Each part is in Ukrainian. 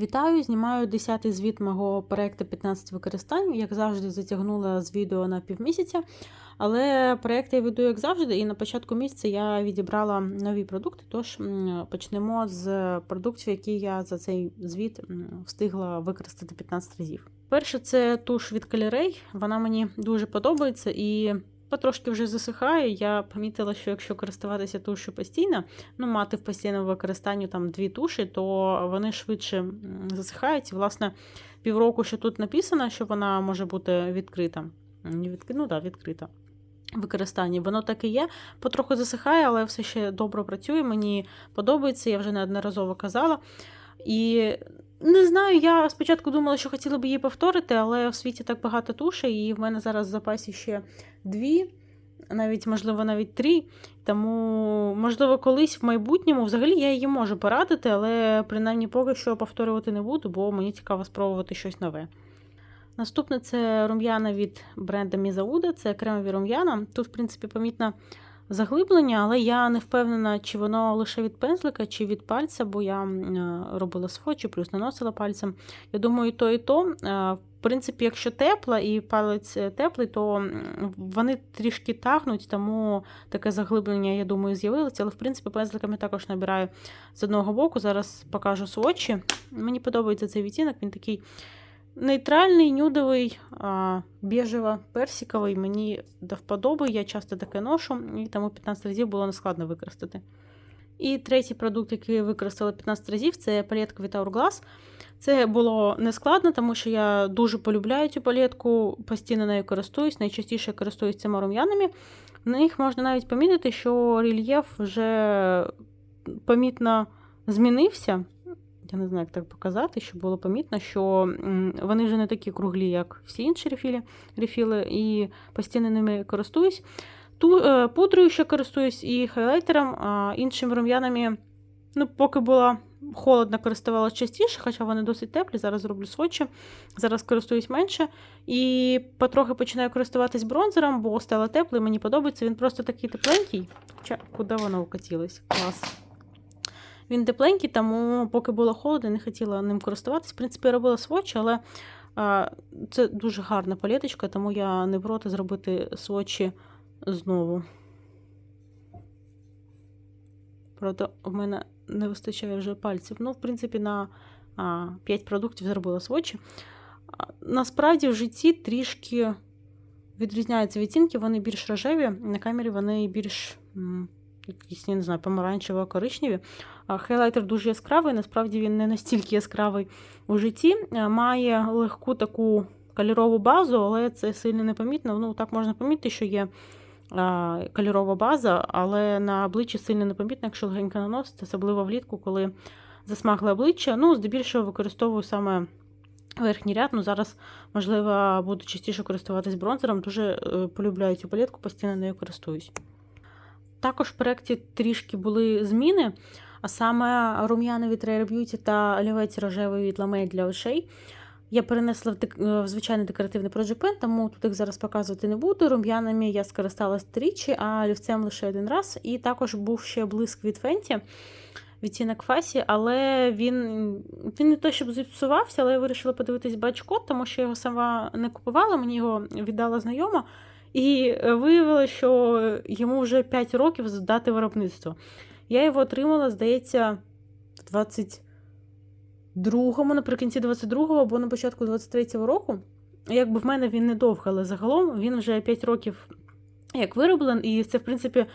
Вітаю! Знімаю 10-й звіт мого проєкту 15 використань. Як завжди, затягнула з відео на півмісяця. Але проєкт я веду, як завжди, і на початку місяця я відібрала нові продукти. Тож почнемо з продуктів, які я за цей звіт встигла використати 15 разів. Перше, це туш від Caleray. Вона мені дуже подобається і потрошки вже засихає. Я помітила, що якщо користуватися тушу постійно, ну, мати в постійному використанні там дві туші, то вони швидше засихають. І, власне, півроку, що тут написано, що вона може бути відкрита. Відкри... Ну, да, відкрита. Використанні, воно так і є, потроху засихає, але все ще добре працює. Мені подобається, я вже неодноразово казала. І не знаю, я спочатку думала, що хотіла б її повторити, але в світі так багато тушей, і в мене зараз в запасі ще дві, навіть, можливо, навіть три. Тому, можливо, колись в майбутньому взагалі я її можу порадити, але принаймні поки що повторювати не буду, бо мені цікаво спробувати щось нове. Наступне це рум'яна від бренду Мізауда, це кремові рум'яна. Тут, в принципі, помітно заглиблення, але я не впевнена, чи воно лише від пензлика, чи від пальця, бо я е, робила сфочі, плюс наносила пальцем. Я думаю, то, і то. Е, В принципі, якщо тепла і палець е, теплий, то вони трішки тагнуть, тому таке заглиблення, я думаю, з'явилося. Але в принципі пензликами також набираю з одного боку. Зараз покажу свочі. Мені подобається цей відтінок, він такий нейтральний, нюдовий, біжево-персиковий. Мені до вподоби, я часто таке ношу, і тому 15 разів було нескладно використати. І третій продукт, який я використала 15 разів, це палетка від Hourglass. Це було нескладно, тому що я дуже полюбляю цю палетку, постійно нею користуюсь. Найчастіше користуюсь цими рум'янами. На них можна навіть помітити, що рельєф вже помітно змінився. Я не знаю, як так показати, щоб було помітно, що вони вже не такі круглі, як всі інші рефілі, рефіли, і постійно ними користуюсь. Ту, е, пудрою ще користуюсь і хайлайтером, а іншими рум'янами, ну, поки було холодно, користувалася частіше, хоча вони досить теплі. Зараз роблю свочі, зараз користуюсь менше. І потрохи починаю користуватись бронзером, бо стало тепло, і мені подобається. Він просто такий тепленький. Хоча, куди воно укатілось? Клас. Він тепленький, тому поки було холодно, не хотіла ним користуватись. В принципі, я робила свочі, але це дуже гарна палеточка, тому я не проти зробити свочі знову. Правда, в мене не вистачає вже пальців. Ну, в принципі, на а, 5 продуктів зробила свочі. Насправді, в житті трішки відрізняються відтінки, вони більш рожеві, на камері вони більш. Якісь, я не знаю, помаранчево-коричневі. Хайлайтер дуже яскравий, насправді він не настільки яскравий у житті. Е, Має легку таку кольорову базу, але це сильно непомітно. Ну, так можна помітити, що є кольорова база, але на обличчі сильно непомітно, якщо легенько наносити, особливо влітку, коли засмагле обличчя. Ну, здебільшого використовую саме верхній ряд. Ну, зараз, можливо, буду частіше користуватись бронзером. Дуже е, полюбляю цю палетку, постійно нею користуюсь. Також в проєкті трішки були зміни, а саме рум'яна від Rare Beauty та олівець рожевий від ламель для очей. Я перенесла в, дек... в звичайний декоративний Project Pen, тому тут їх зараз показувати не буду. Рум'янами я скористалась тричі, а олівцем лише один раз. І також був ще блиск від Fenty, відтінок Фасі, але він, він не то, щоб зіпсувався, але я вирішила подивитись бач-код, тому що я його сама не купувала, мені його віддала знайома. І виявилося, що йому вже 5 років з дати виробництва. Я його отримала, здається, в 22-му, наприкінці 22-го або на початку 23-го року. Якби в мене він недовго, але загалом він вже 5 років як вироблений, і це, в принципі,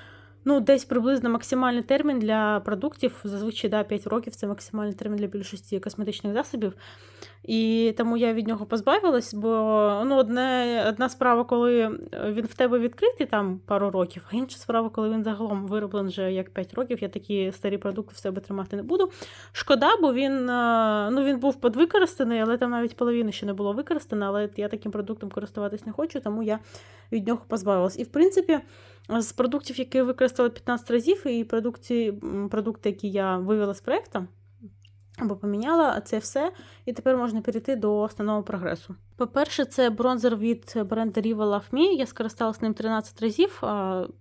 ну, десь приблизно максимальний термін для продуктів. Зазвичай да, 5 років це максимальний термін для більшості косметичних засобів. І тому я від нього позбавилась, бо ну, одне, одна справа, коли він в тебе відкритий там пару років, а інша справа, коли він загалом вироблений вже як 5 років, я такі старі продукти в себе тримати не буду. Шкода, бо він е, ну, він був підвикористаний, але там навіть половини ще не було використано, але я таким продуктом користуватись не хочу, тому я від нього позбавилась. І в принципі, з продуктів, які я використала 15 разів, і продукти, продукти, які я вивела з проєкту, або поміняла це все, і тепер можна перейти до основного прогресу. По-перше, це бронзер від бренду Riva Love Me. Я скористалась ним 13 разів.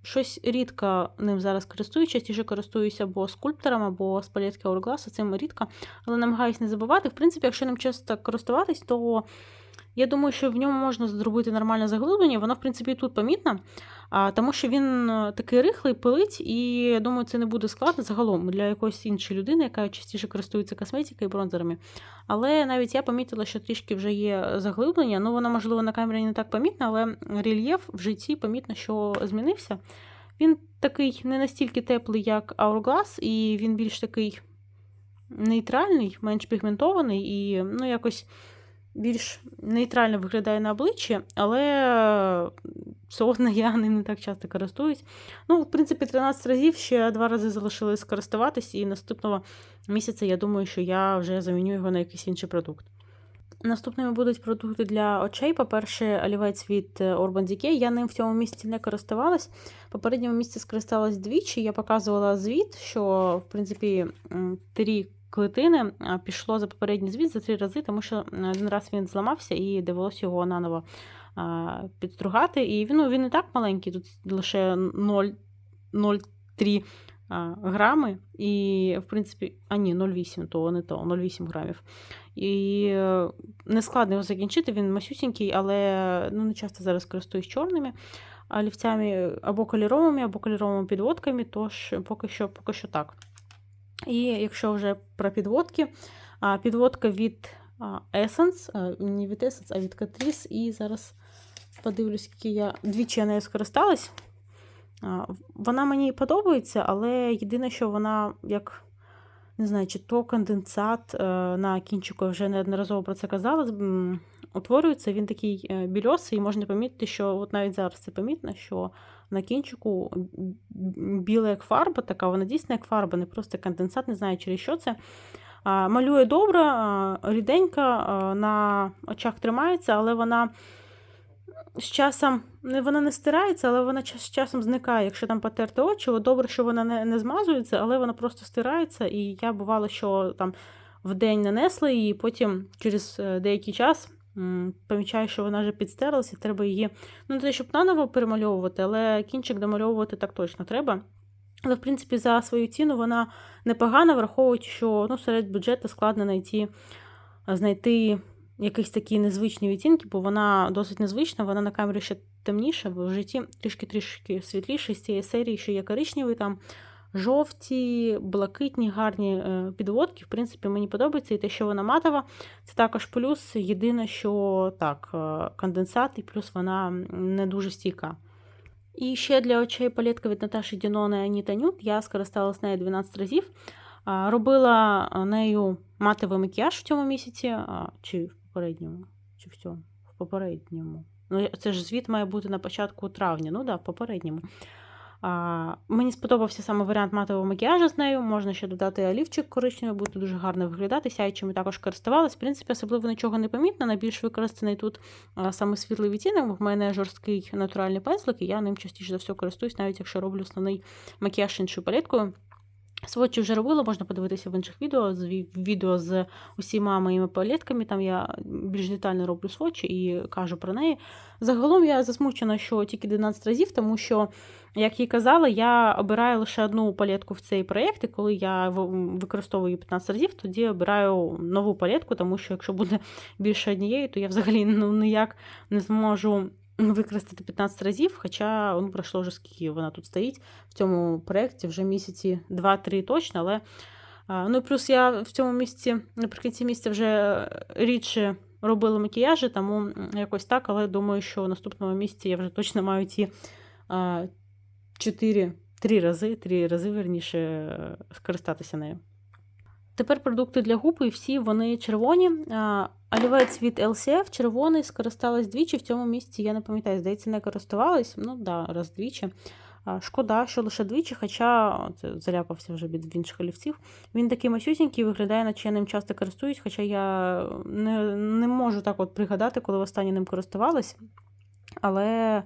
Щось рідко ним зараз користуюсь, частіше користуюся або скульптором, або з палетки Hourglass, цим рідко, але намагаюся не забувати. В принципі, якщо ним часто користуватись, то я думаю, що в ньому можна зробити нормальне заглиблення. Воно, в принципі, тут помітно, а, тому що він е, такий рихлий, пилить, і я думаю, це не буде складно загалом для якоїсь іншої людини, яка частіше користується косметикою і бронзерами. Але навіть я помітила, що трішки вже є заглиблення. Ну, воно, можливо, на камері не так помітно, але рельєф в житті помітно, що змінився. Він такий не настільки теплий, як Hourglass, і він більш такий нейтральний, менш пігментований і ну, якось більш нейтрально виглядає на обличчі, але все одно я ним не так часто користуюсь. Ну, в принципі, 13 разів ще два рази залишилось користуватись, і наступного місяця я думаю, що я вже заміню його на якийсь інший продукт. Наступними будуть продукти для очей. По-перше, олівець від Urban Decay. Я ним в цьому місці не користувалась. Попередньому місці скористалась двічі. Я показувала звіт, що, в принципі, три клетини пішло за попередній звіт за три рази, тому що один раз він зламався і довелося його наново підстругати. І він, ну, він не так маленький, тут лише 0,03 а, грами. І, в принципі, а ні, 0,8, то не то, 0,8 грамів. І е, не складно його закінчити, він масюсінький, але ну, не часто зараз користуюсь чорними олівцями або кольоровими, або кольоровими підводками, тож поки що, поки що так. І якщо вже про підводки, підводка від Essence, не від Essence, а від Catrice. І зараз подивлюсь, скільки я двічі нею скористалась. Вона мені подобається, але єдине, що вона як. Не знаю, чи то конденсат е, на кінчику, вже неодноразово про це казала. Утворюється, він такий е, більосий, і можна помітити, що от навіть зараз це помітно, що на кінчику біла як фарба, така, вона дійсно як фарба, не просто конденсат, не знаю, через що це. Малює добре, ріденька, на очах тримається, але вона з часом вона не стирається, але вона з часом зникає. Якщо там потерти очі, добре, що вона не, не змазується, але вона просто стирається. І я бувало, що там в день нанесла її, потім через е, деякий час помічаю, що вона вже підстерлася, треба її ну, не те, щоб наново перемальовувати, але кінчик домальовувати так точно треба. Але, в принципі, за свою ціну вона непогана, враховуючи, що ну, серед бюджету складно знайти, знайти якісь такі незвичні відтінки, бо вона досить незвична, вона на камері ще темніша, бо в житті трішки-трішки світліше з цієї серії, що є коричневий, там жовті, блакитні, гарні е, підводки. В принципі, мені подобається і те, що вона матова, це також плюс. Єдине, що так, е, конденсат, і плюс вона не дуже стійка. І ще для очей палетка від Наташі Дінона і Аніта Нют. Я скористалась нею 12 разів. Робила нею матовий макіяж в цьому місяці, чи в попередньому, чи в цьому, в попередньому. Ну, це ж звіт має бути на початку травня, ну да, в попередньому. Мені сподобався саме варіант матового макіяжу з нею. Можна ще додати олівчик коричневий, буде дуже гарно виглядати. Сяючими також користувалась. В принципі, особливо нічого не помітно. Найбільш використаний тут саме світлий відтінок. В мене жорсткий натуральний пензлик, і я ним частіше за все користуюсь, навіть якщо роблю основний макіяж іншою палеткою. Сводчі вже робила, можна подивитися в інших відео, з відео з усіма моїми палетками. Там я більш детально роблю сводчі і кажу про неї. Загалом я засмучена, що тільки 12 разів, тому що, як і казала, я обираю лише одну палетку в цей проєкт, і коли я використовую її 15 разів, тоді обираю нову палетку, тому що якщо буде більше однієї, то я взагалі ну, ніяк не зможу використати 15 разів, хоча ну, пройшло вже скільки вона тут стоїть в цьому проєкті, вже місяці 2-3 точно, але ну плюс я в цьому місці, наприкінці місяця вже рідше робила макіяжі, тому якось так, але думаю, що в наступному місяці я вже точно маю ті а, 4 3 рази, 3 рази верніше скористатися нею. Тепер продукти для губ, і всі вони червоні. Олівець від LCF червоний, скористалась двічі. В цьому місці я не пам'ятаю, здається, не користувалась. Ну, да, раз двічі. Шкода, що лише двічі, хоча це заляпався вже від інших олівців. Він такий масюсінький, виглядає, наче я ним часто користуюсь, хоча я не, не можу так от пригадати, коли востаннє ним користувалась. Але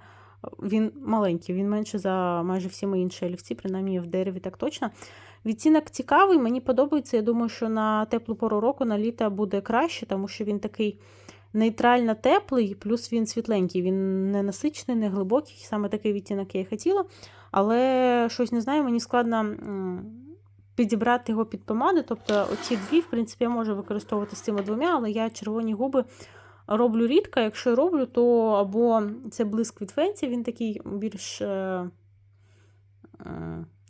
він маленький, він менше за майже всі мої інші олівці, принаймні в дереві так точно. Відтінок цікавий, мені подобається. Я думаю, що на теплу пору року на літо буде краще, тому що він такий нейтрально теплий, плюс він світленький. Він не насичений, не глибокий. Саме такий відтінок я і хотіла. Але щось не знаю, мені складно підібрати його під помади. Тобто, оці дві, в принципі, я можу використовувати з цими двома, але я червоні губи роблю рідко. Якщо роблю, то або це блиск від Фенсі, він такий більш.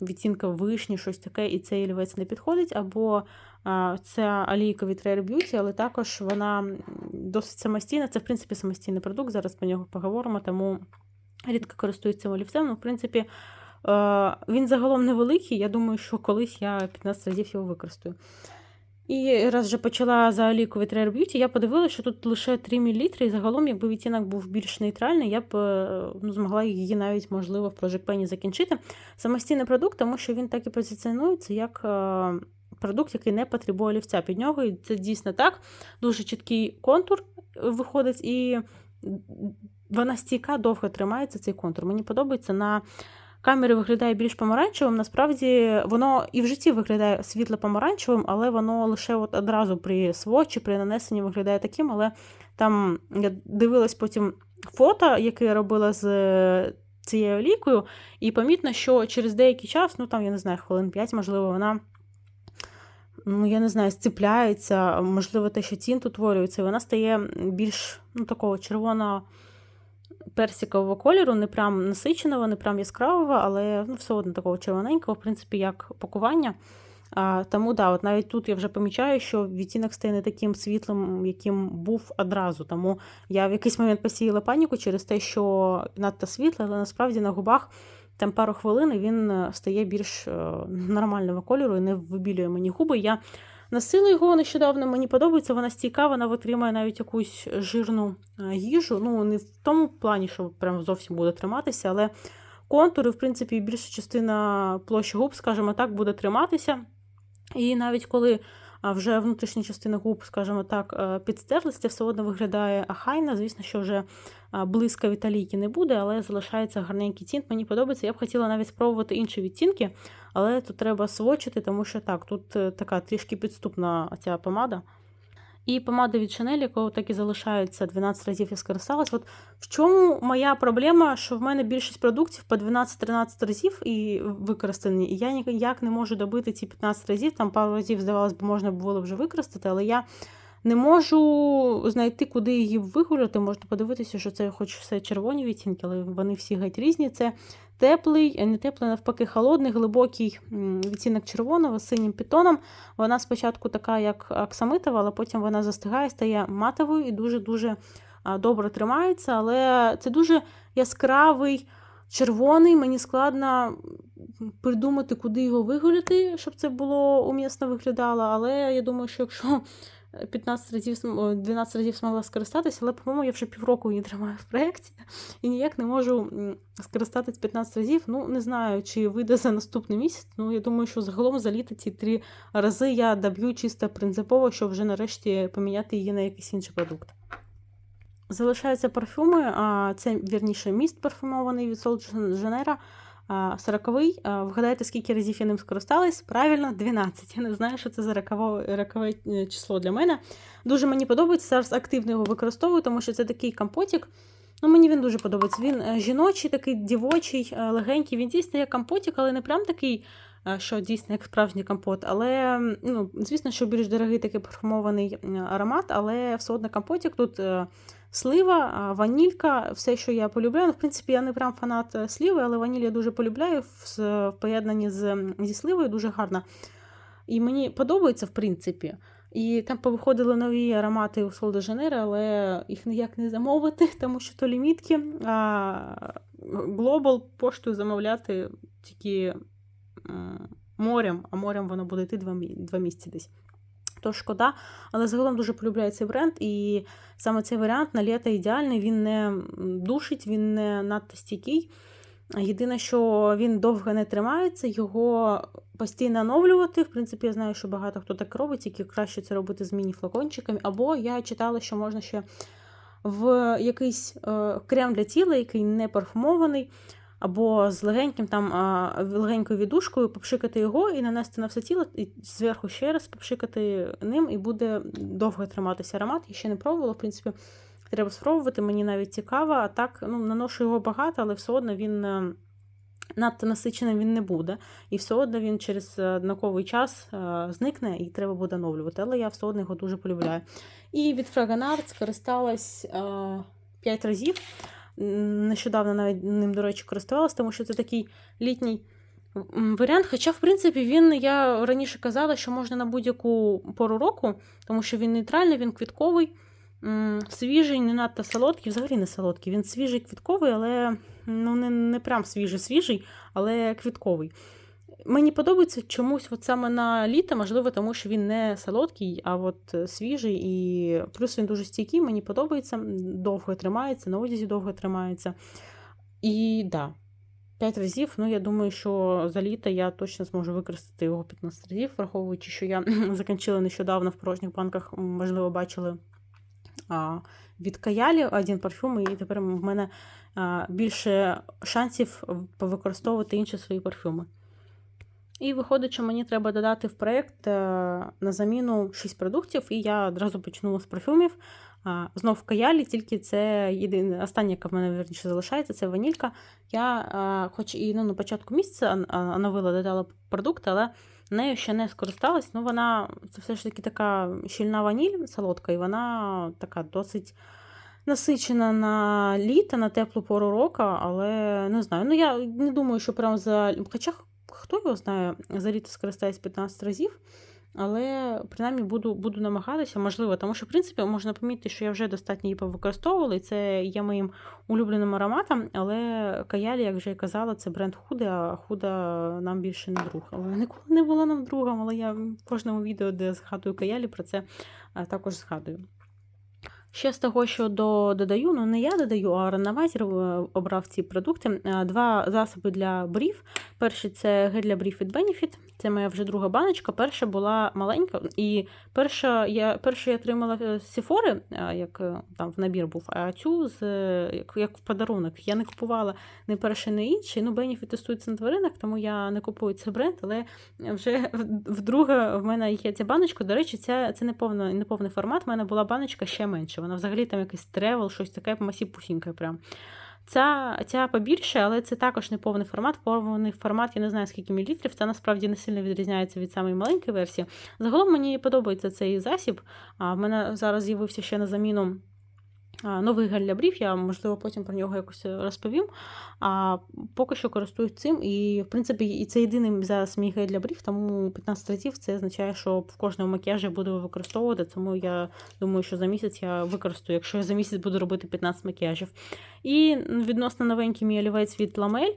Відтінка вишні, щось таке, і цей олівець не підходить, або це олійка від Rare Beauty, але також вона досить самостійна. Це, в принципі, самостійний продукт. Зараз про нього поговоримо, тому рідко користуюсь олівцем. Ну, в принципі, він загалом невеликий. Я думаю, що колись я 15 разів його використаю. І раз вже почала за від Rare Beauty, я подивилася, що тут лише 3 мл, і загалом, якби відтінок був більш нейтральний, я б е, ну, змогла її навіть, можливо, в Project Pen закінчити. Самостійний продукт, тому що він так і позиціонується як е, продукт, який не потребує олівця під нього. І це дійсно так. Дуже чіткий контур виходить, і вона стійка довго тримається, цей контур. Мені подобається на камері виглядає більш помаранчевим. Насправді воно і в житті виглядає світло-помаранчевим, але воно лише от одразу при свочі, при нанесенні виглядає таким. Але там я дивилась потім фото, яке я робила з е, цією олійкою, і помітно, що через деякий час, ну там, я не знаю, хвилин 5, можливо, вона. Ну, я не знаю, сціпляється, можливо, те, що тінт утворюється, і вона стає більш ну, такого червоного персикового кольору, не прям насиченого, не прям яскравого, але ну, все одно такого червоненького, в принципі, як пакування. А, Тому да, от навіть тут я вже помічаю, що відтінок стає не таким світлим, яким був одразу. Тому я в якийсь момент посіяла паніку через те, що надто світло, але насправді на губах там пару хвилин він е, стає більш е, нормального кольору і не вибілює мені губи. Я Носила його нещодавно, мені подобається, вона стійка, вона витримує навіть якусь жирну е, їжу. Ну, не в тому плані, що прям зовсім буде триматися, але контури, в принципі, більша частина площі губ, скажімо так, буде триматися. І навіть коли вже внутрішня частина губ, скажімо так, е, підстерлися, все одно виглядає ахайно. Звісно, що вже близько віталійки не буде, але залишається гарненький тінт. Мені подобається. Я б хотіла навіть спробувати інші відтінки, але тут треба свочити, тому що так, тут е, така трішки підступна ця помада. І помада від Шанель, якого так і залишається 12 разів я скористалась. От в чому моя проблема, що в мене більшість продуктів по 12-13 разів і використані, і я ніяк не можу добити ці 15 разів. Там пару разів, здавалось б, можна було вже використати, але я не можу знайти, куди її вигуляти. Можна подивитися, що це хоч все червоні відтінки, але вони всі геть різні. Це теплий, не теплий, навпаки, холодний, глибокий відтінок червоного з синім пітоном. Вона спочатку така, як аксамитова, але потім вона застигає, стає матовою і дуже-дуже добре тримається. Але це дуже яскравий. Червоний, мені складно придумати, куди його вигуляти, щоб це було умісно виглядало. Але я думаю, що якщо 15 разів 12 разів змогла скористатися, але, по-моєму, я вже півроку її тримаю в проєкті і ніяк не можу скористатись 15 разів. Ну, не знаю, чи вийде за наступний місяць. Ну, я думаю, що загалом за літо ці три рази я доб'ю чисто принципово, щоб вже нарешті поміняти її на якийсь інший продукт. Залишаються парфюми, а це вірніше міст парфумований від Sol Janeiro. 40-й. Вгадайте, скільки разів я ним скористалась? Правильно, 12. Я не знаю, що це за рокове е, число для мене. Дуже мені подобається. Зараз активно його використовую, тому що це такий компотик. Ну, Мені він дуже подобається. Він е, жіночий, такий дівочий, е, легенький. Він дійсно як компотик, але не прям такий, що дійсно як справжній компот. Але, ну, звісно, що більш дорогий такий парфумований аромат, але все одно компотик тут слива, ванілька, все, що я полюбляю. Ну, в принципі, я не прям фанат е, сливи, але ваніль я дуже полюбляю в поєднанні з, зі сливою, дуже гарна. І мені подобається, в принципі. І там повиходили нові аромати у Sol de Janeiro, але їх ніяк не замовити, тому що то лімітки. А Global поштою замовляти тільки морем, а морем воно буде йти два місяці десь то шкода, але загалом дуже полюбляю цей бренд, і саме цей варіант на літо ідеальний, він не душить, він не надто стійкий. Єдине, що він довго не тримається, його постійно оновлювати. В принципі, я знаю, що багато хто так робить, тільки краще це робити з міні-флакончиками. Або я читала, що можна ще в якийсь е, крем для тіла, який не парфумований, або з легеньким там легенькою відушкою попшикати його і нанести на все тіло, і зверху ще раз попшикати ним, і буде довго триматися аромат. Я ще не пробувала, в принципі, треба спробувати, мені навіть цікаво. А так, ну, наношу його багато, але все одно він. е, Надто насиченим він не буде, і все одно він через е, однаковий час е, зникне і треба буде оновлювати. Але я все одно його дуже полюбляю. І від Fragonard скористалась 5 разів. Нещодавно навіть ним, до речі, користувалася, тому що це такий літній варіант. Хоча, в принципі, він, я раніше казала, що можна на будь-яку пору року, тому що він нейтральний, він квітковий, свіжий, не надто солодкий, взагалі не солодкий. Він свіжий квітковий, але ну, не, не прям свіжий-свіжий, але квітковий. Мені подобається чомусь от саме на літо, можливо, тому що він не солодкий, а от е, свіжий, і плюс він дуже стійкий, мені подобається, довго тримається, на одязі довго тримається. І да, 5 разів. Ну, я думаю, що за літо я точно зможу використати його 15 разів, враховуючи, що я закінчила нещодавно в порожніх банках, можливо, бачили від Каялі один парфюм, і тепер в мене більше шансів повикористовувати інші свої парфюми. І виходить, що мені треба додати в проєкт е, на заміну 6 продуктів, і я одразу почну з парфюмів. Знов в каялі, тільки це єдине, остання, яка в мене верніше залишається, це ванілька. Я, хоч і ну, на початку місяця оновила, додала продукт, але нею ще не скористалась. Ну, вона це все ж таки така щільна ваніль солодка, і вона така досить насичена на літо, на теплу пору року, але не знаю. Ну, я не думаю, що прям за. Хоча хто його знає, за літо скористаюсь 15 разів. Але принаймні буду буду намагатися, можливо, тому що, в принципі, можна помітити, що я вже достатньо її повикористовувала, і це є моїм улюбленим ароматом. Але Каялі, як вже я казала, це бренд Худа, а Худа нам більше не друг. Але ніколи не була нам другом, але я в кожному відео, де згадую Каялі, про це також згадую. Ще з того, що до, додаю, ну не я додаю, а рандомайзер е, обрав ці продукти. Е, Два засоби для брів. Перший це гель для брів від Benefit. Це моя вже друга баночка. Перша була маленька, і перша я першу я отримала Сіфори, е, як там в набір був, а цю з як, як в подарунок. Я не купувала ні перший, ні інший. Ну, Benefit тестується на тваринах, тому я не купую цей бренд, але вже вдруге в мене є ця баночка. До речі, це, це не, повно, не повний формат. У мене була баночка ще менше. Вона взагалі там якийсь тревел, щось таке масіпусіньке прям. Ця, ця побільше, але це також не повний формат. Повний формат, я не знаю скільки мілілітрів. Це насправді не сильно відрізняється від самої маленької версії. Загалом мені подобається цей засіб. А в мене зараз з'явився ще на заміну. Новий гель для брів, я можливо потім про нього якось розповім. А поки що користуюсь цим. І, в принципі, і це єдиний зараз мій гель для брів, тому 15 разів це означає, що в кожному макіяжі буду використовувати. Тому я думаю, що за місяць я використаю, якщо я за місяць буду робити 15 макіяжів. І відносно новенький мій олівець від Ламель,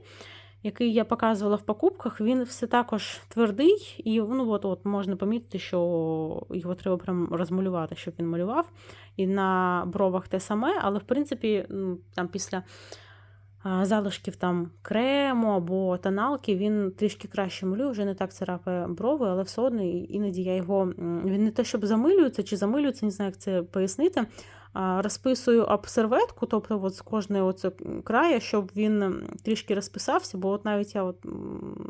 який я показувала в покупках, він все також твердий, і ну, от, от, можна помітити, що його треба прям розмалювати, щоб він малював. І на бровах те саме, але в принципі, м, там після залишків там крему або тоналки, він трішки краще малює, вже не так царапає брови, але все одно іноді я його. Він не те, щоб замилюється чи замилюється, не знаю, як це пояснити. Розписую об серветку, тобто от з кожної оце краю, щоб він трішки розписався, бо от навіть я от,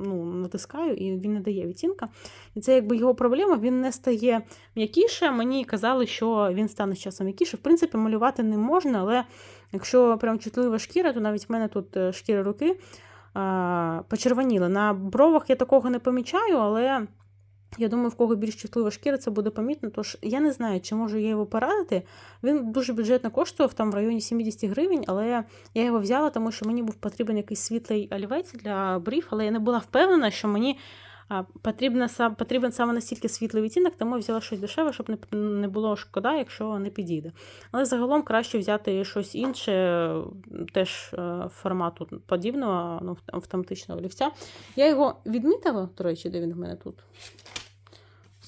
ну, натискаю і він не дає відтінка. І це якби його проблема, він не стає м'якіше. Мені казали, що він стане з часом м'якіше. В принципі, малювати не можна, але якщо прям чутлива шкіра, то навіть в мене тут е, шкіра руки а, почервоніла. На бровах я такого не помічаю, але. Я думаю, в кого більш чутлива шкіра, це буде помітно. Тож я не знаю, чи можу я його порадити. Він дуже бюджетно коштував там в районі 70 гривень, але я його взяла, тому що мені був потрібен якийсь світлий олівець для брів, але я не була впевнена, що мені а, потрібно, сам- потрібен саме настільки світлий відтінок, тому я взяла щось дешеве, щоб не, не було шкода, якщо не підійде. Але загалом краще взяти щось інше, теж е, формату подібного, ну, автоматичного олівця. Я його відмітила, до речі, де він в мене тут.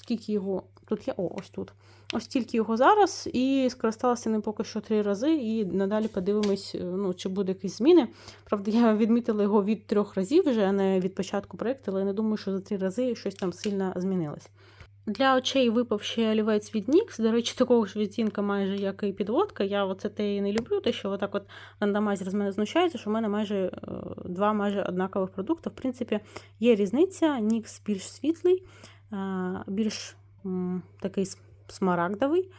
Скільки його. Тут є, о, ось тут. Ось тільки його зараз, і скористалася ним поки що три рази, і надалі подивимось, е, ну, чи буде якісь зміни. Правда, я відмітила його від трьох разів вже, а не від початку проєкту, але я не думаю, що за три рази щось там сильно змінилось. Для очей випав ще олівець від NYX. До речі, такого ж відтінка майже як і підводка. Я оце те і не люблю, те, що отак от рандомайзер з мене знущається, що в мене майже е, два майже однакових продукти. В принципі, є різниця. NYX більш світлий, більш такий смарагдовий,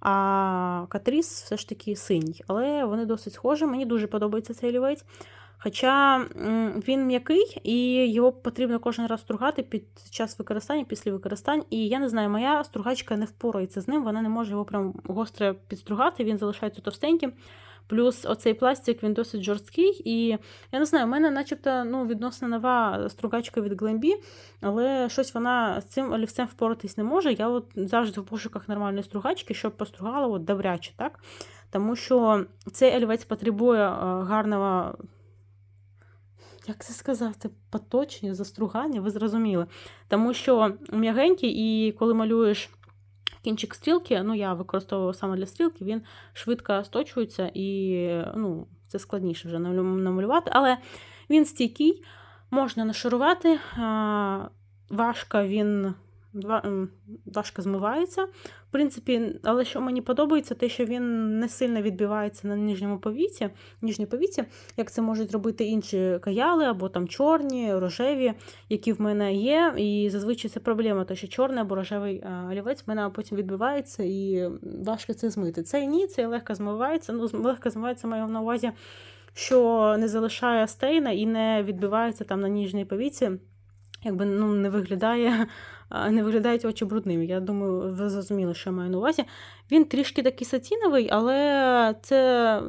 а Катріс все ж таки синій. Але вони досить схожі. Мені дуже подобається цей олівець. Хоча він м'який і його потрібно кожен раз стругати під час використання, після використання. І я не знаю, моя стругачка не впорається з ним, вона не може його прям гостро підстругати, він залишається товстеньким. Плюс оцей пластик він досить жорсткий. І я не знаю, у мене начебто ну, відносно нова стругачка від Glambi, але щось вона з цим олівцем впоратись не може. Я от завжди в пошуках нормальної стругачки, щоб постругала от добряче. так? Тому що цей олівець потребує е, гарного як це сказати, поточні, застругання, ви зрозуміли. Тому що м'ягенький, і коли малюєш кінчик стрілки, ну я використовую саме для стрілки, він швидко сточується і ну, це складніше вже намалювати. Але він стійкий, можна нашарувати, важко він важко змивається. В принципі, але що мені подобається, те, що він не сильно відбивається на нижньому повіці, ніжній повіці, як це можуть робити інші каяли, або там чорні, рожеві, які в мене є. І зазвичай це проблема, тому що чорний або рожевий олівець в мене потім відбивається і важко це змити. Цей ні, цей легко змивається. Ну, легко змивається маю на увазі, що не залишає стейна і не відбивається там на ніжній повіці. Якби ну, не виглядає не виглядають очі брудними. Я думаю, ви зрозуміли, що я маю на увазі. Він трішки такий сатіновий, але це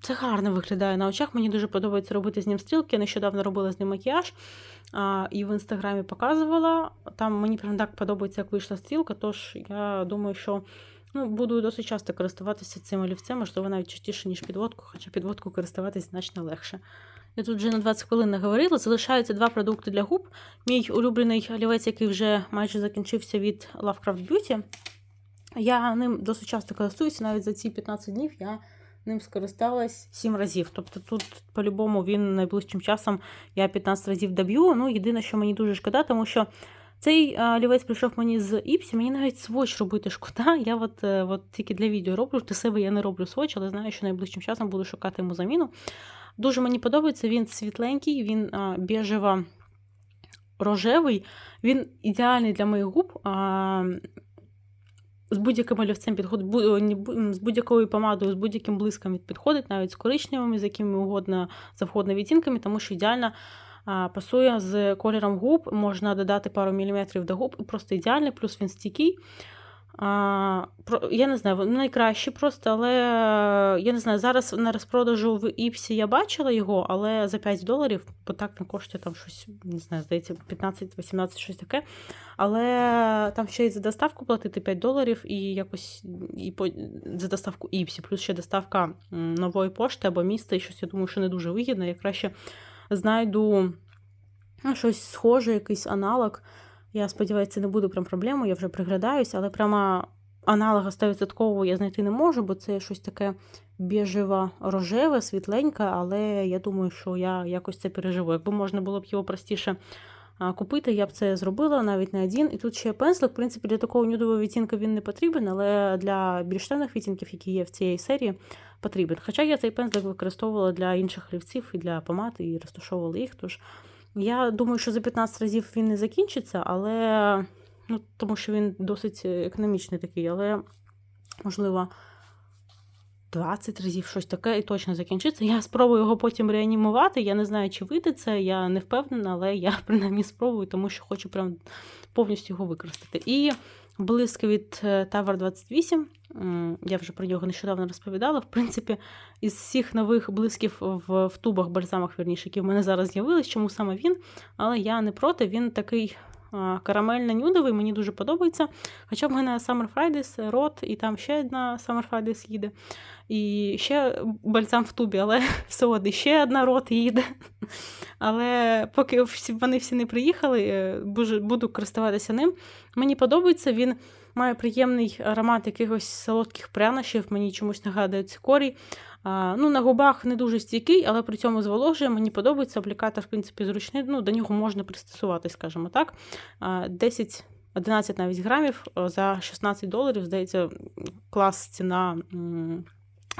це гарно виглядає на очах. Мені дуже подобається робити з ним стрілки. Я нещодавно робила з ним макіяж а, і в інстаграмі показувала. Там мені прям так подобається, як вийшла стрілка, тож я думаю, що. Ну, Буду досить часто користуватися цим олівцем, можливо, навіть частіше, ніж підводку, хоча підводку користуватись значно легше. Я тут вже на 20 хвилин наговорила. Залишаються два продукти для губ. Мій улюблений олівець, який вже майже закінчився від Lovecraft Beauty. Я ним досить часто користуюся, навіть за ці 15 днів я ним скористалась 7 разів. Тобто тут, по-любому, він найближчим часом я 15 разів доб'ю. Ну, єдине, що мені дуже шкода, тому що. Цей олівець прийшов мені з Іпсі, мені навіть своч робити шкода. Я от, е, от тільки для відео роблю. Для себе я не роблю своч, але знаю, що найближчим часом буду шукати йому заміну. Дуже мені подобається, він світленький, він біжево рожевий, він ідеальний для моїх губ. А, з будь-яким олівцем підходить, з будь-якою помадою, з будь-яким блиском він підходить, навіть з коричневими, з якими угодно завгодно відтінками, тому що ідеально а, пасує з кольором губ, можна додати пару міліметрів до губ, просто ідеальний, плюс він стійкий. Я не знаю, найкраще просто, але я не знаю, зараз на розпродажу в Іпсі я бачила його, але за 5 доларів, бо так не коштує там щось, не знаю, здається, 15-18, щось таке. Але там ще й за доставку платити 5 доларів і якось і по, за доставку Іпсі, плюс ще доставка нової пошти або міста, і щось я думаю, що не дуже вигідно. Я краще знайду ну, щось схоже, якийсь аналог. Я сподіваюся, це не буде прям проблемою, я вже приглядаюся, але прямо аналога 100% я знайти не можу, бо це щось таке біжево рожеве, світленьке, але я думаю, що я якось це переживу. Якби можна було б його простіше купити, я б це зробила навіть не один. І тут ще пензлик, в принципі, для такого нюдового відтінка він не потрібен, але для більш темних відтінків, які є в цій серії, потрібен. Хоча я цей пензлик використовувала для інших олівців і для помад, і розташовувала їх. Тож я думаю, що за 15 разів він не закінчиться, але ну, тому що він досить економічний такий, але, можливо, 20 разів щось таке і точно закінчиться. Я спробую його потім реанімувати. Я не знаю, чи вийде це, я не впевнена, але я принаймні спробую, тому що хочу прям повністю його використати. І блиск від е, Tower 28. Я вже про нього нещодавно розповідала. В принципі, із всіх нових блисків в, в тубах, бальзамах, вірніше, які в мене зараз з'явились, чому саме він. Але я не проти, він такий карамельно-нюдовий, мені дуже подобається. Хоча в мене Summer Fridays, рот, і там ще одна Summer Fridays їде. І ще бальзам в тубі, але все одно ще одна рот їде. Але поки вони всі не приїхали, е, буду користуватися ним. Мені подобається, він має приємний аромат якихось солодких прянощів, мені чомусь нагадує цикорій. Ну, На губах не дуже стійкий, але при цьому зволожує. Мені подобається аплікатор, в принципі, зручний. Ну, До нього можна пристосувати, скажімо так. А, 10 11 навіть грамів за 16 доларів. Здається, клас ціна,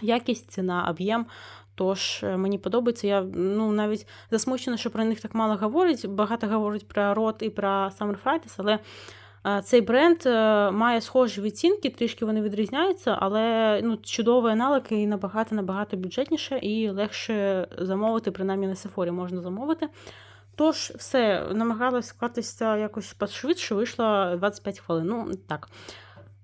якість, ціна, об'єм. Тож е, мені подобається. Я ну, навіть засмучена, що про них так мало говорять. Багато говорять про рот і про Summer Fridays, але цей бренд е, має схожі відцінки, трішки вони відрізняються, але ну, чудовий аналог і набагато набагато бюджетніше і легше замовити, принаймні на Sephora можна замовити. Тож, все, намагалась вклатися якось пошвидше, вийшло 25 хвилин. Ну, так.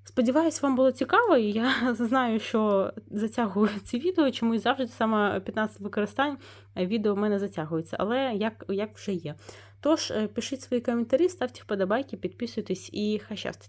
Сподіваюсь, вам було цікаво, і я знаю, що затягую ці відео, чомусь завжди саме 15 використань е, відео в мене затягується, але як, як вже є. Тож, е, пишіть свої коментарі, ставте вподобайки, підписуйтесь і хай щастить.